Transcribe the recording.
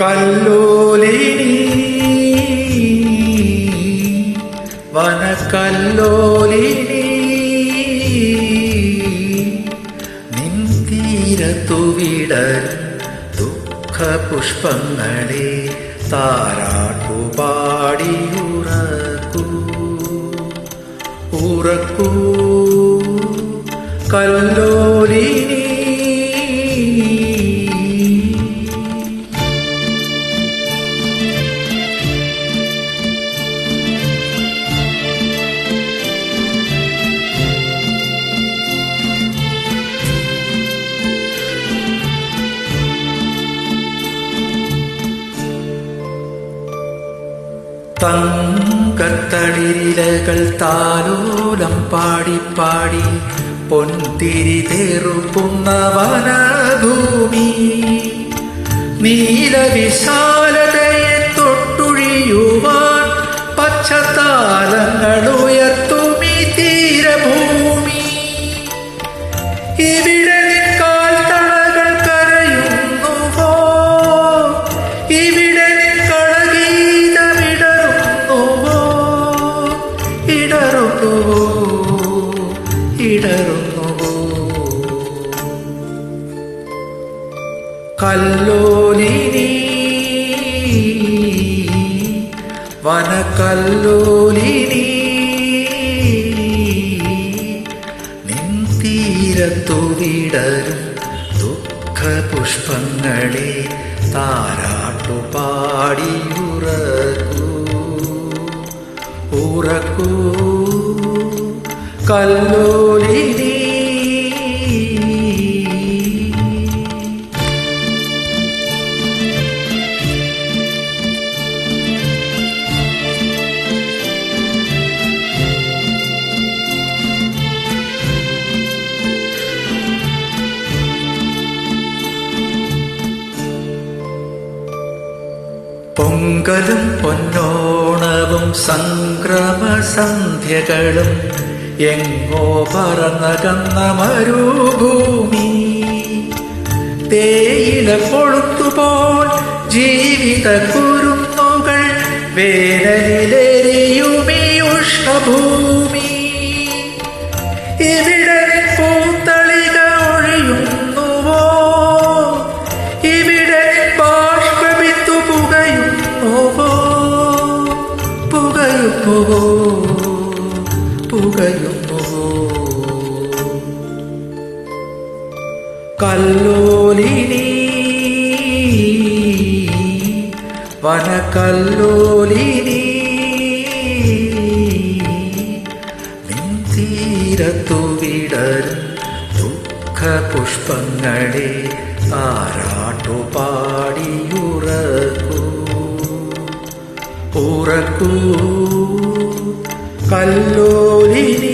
കല്ലോലിനി വനക്കല്ലോലിനി നിൻ തീരത്തു വിടരും ദുഃഖ പുഷ്പങ്ങളെ താരാട്ടുപാടിയുറക്കൂ. ഉറക്കൂ കല്ലോലിനി തങ്കത്തളിരിലകൾ താലോലം പാടി പാടി പൊൻതിരി തേറുപ്പുന്ന വനഭൂമി. നീലവിശാലതയെ ഇടറുന്നുവോ കല്ലോലിനി വനക്കല്ലോലിനി നിൻ തീരത്തു വിടരും ദുഃഖ പുഷ്പങ്ങളെ താരാട്ടു പാടിയുറക്കൂ. ഉറക്കൂ. കല്ലോലിനി പൊങ്കലും പൊന്നോണവും സംക്രമസന്ധ്യകളും എങ്ങോ പറന്നകന്ന മരുഭൂമി. തേയില കൊളുത്തുപോൽ ജീവിത കുരുന്നുകൾ വേനലിലെരിയുമീ പുകയുന്നുവോ പുകയുന്നുവോ കല്ലോലിനി വനക്കല്ലോലിനി തീരത്തു വിടരും ദുഃഖ പുഷ്പങ്ങളെ ആരാട്ടു ഉറക്കൂ. കല്ലോലിനി